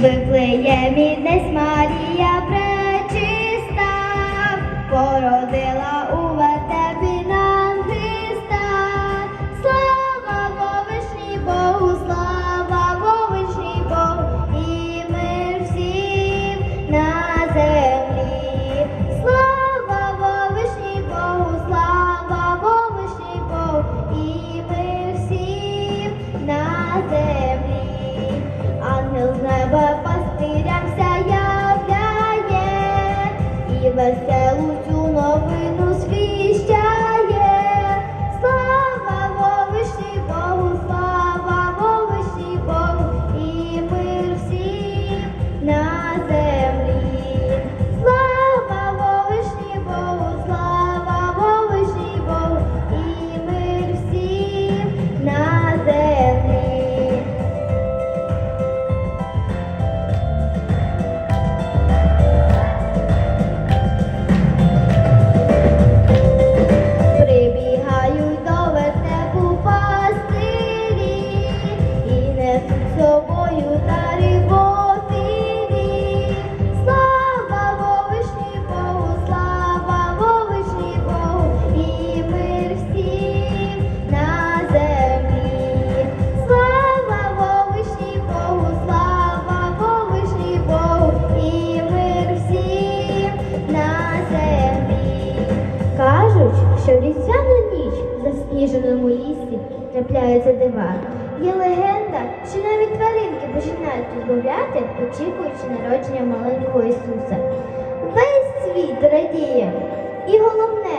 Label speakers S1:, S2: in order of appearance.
S1: Виплеє міднець Марія пречиста, породи. що в різдвяну ніч в засніженому лісі трапляються дива. Є легенда, що навіть тваринки починають розмовляти, очікуючи народження маленького Ісуса. Весь світ радіє. І головне.